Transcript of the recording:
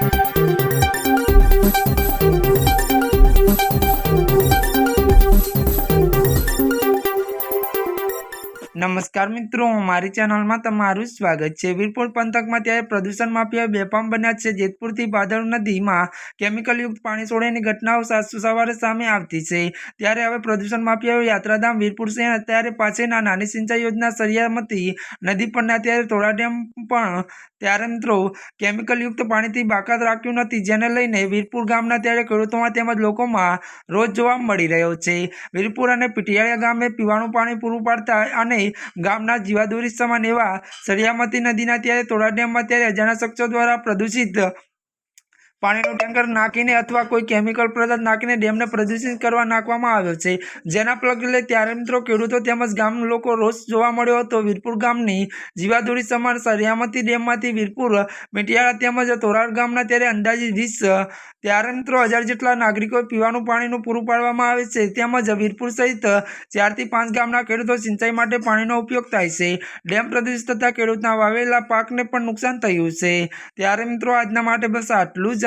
Thank you. નમસ્કાર મિત્રો, મારી ચેનલમાં તમારું સ્વાગત છે. વીરપુર પંથકમાં ત્યારે પ્રદૂષણ માફિયા બેફામ બન્યા છે. જેતપુરથી ભાદર નદીમાં કેમિકલયુક્ત પાણી છોડેની ઘટનાઓ સાસુ સવારે સામે આવતી છે. ત્યારે હવે પ્રદૂષણ માફિયાઓ યાત્રાધામ વીરપુર શહેર અત્યારે પાસેના નાની સિંચાઈ યોજના સરિયામતી નદી પરના ત્યારે થોડા ડેમ પણ ત્યારે મિત્રો કેમિકલયુક્ત પાણીથી બાકાત રાખ્યું નથી. જેને લઈને વીરપુર ગામના ત્યારે ખેડૂતોમાં તેમજ લોકોમાં રોજ જોવા મળી રહ્યો છે. વીરપુર અને પીટિયાળિયા ગામે પીવાનું પાણી પૂરું પાડતા અને ગામના જીવાદોરી સમાન એવા સરિયામતી નદીના ત્યારે તોડા ડેમમાં ત્યારે અજાણ્યા શખ્સો દ્વારા પ્રદૂષિત પાણીનું ટેન્કર નાખીને અથવા કોઈ કેમિકલ પદાર્થ નાખીને ડેમને પ્રદૂષિત કરવા નાખવામાં આવ્યો છે. જેના પગલે ત્યારે મિત્રો ખેડૂતો તેમજ ગામ લોકો રોષ જોવા મળ્યો હતો. વીરપુર ગામની જીવાદોરી સમાન સરિયામતી ડેમમાંથી વીરપુર, મીટિયાળા તેમજ તોરાડ ગામના ત્યારે અંદાજે વીસ, ત્યારે મિત્રો હજાર જેટલા નાગરિકો પીવાનું પાણીનું પૂરું પાડવામાં આવે છે. તેમજ વીરપુર સહિત ચારથી પાંચ ગામના ખેડૂતો સિંચાઈ માટે પાણીનો ઉપયોગ થાય છે. ડેમ પ્રદૂષિત થતાં ખેડૂતના વાવેલા પાકને પણ નુકસાન થયું છે. ત્યારે મિત્રો આજના માટે બસ આટલું જ.